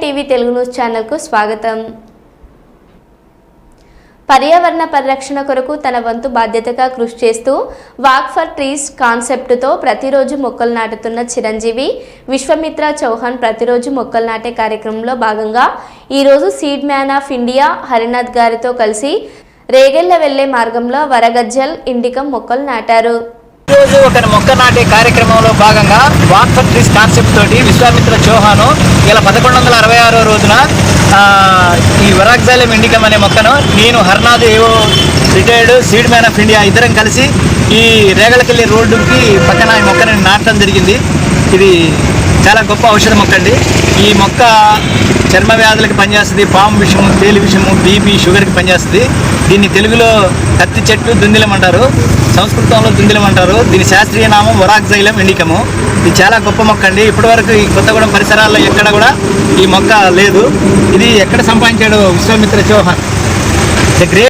TV Telugu news ఛానల్కు స్వాగతం. పర్యావరణ పరిరక్షణ కొరకు తన వంతు బాధ్యతగా కృషి చేస్తూ వాక్ ఫర్ ట్రీస్ కాన్సెప్ట్తో ప్రతిరోజు మొక్కలు నాటుతున్న చిరంజీవి విశ్వమిత్ర చౌహాన్ ప్రతిరోజు మొక్కలు నాటే కార్యక్రమంలో భాగంగా ఈరోజు seed man of India Harinath గారితో కలిసి రేగెళ్ళ వెళ్ళే మార్గంలో వరగజ్జల్ ఇండికం మొక్కలు నాటారు. ఈరోజు ఒక మొక్క నాటే కార్యక్రమంలో భాగంగా వాక్ ఫర్ ట్రీస్ కాన్సెప్ట్ తోటి విశ్వామిత్ర చౌహాను ఇలా పదకొండు వందల అరవై ఆరో రోజున ఈ వరాగ్జాలెం ఇండికం అనే మొక్కను నేను Harnath AO retired seed man of India ఇద్దరం కలిసి ఈ రేగలకెళ్ళి రోడ్డుకి పక్కన ఈ మొక్కని నాటడం జరిగింది. ఇది చాలా గొప్ప ఔషధ మొక్క అండి. ఈ మొక్క చర్మ వ్యాధులకి పనిచేస్తుంది పాము విషము తేలి విషము బీపీ షుగర్కి పనిచేస్తుంది. దీన్ని తెలుగులో కత్తి చెట్టు దుందిలం అంటారు సంస్కృతంలో దుందిలం అంటారు. దీని శాస్త్రీయ నామం వరాక్జైలం ఎండికము. ఇది చాలా గొప్ప మొక్క అండి. ఇప్పటివరకు ఈ కొత్తగూడెం పరిసరాల్లో ఎక్కడ కూడా ఈ మొక్క లేదు. ఇది ఎక్కడ సంపాదించాడు విశ్వామిత్ర చౌహాన్? The great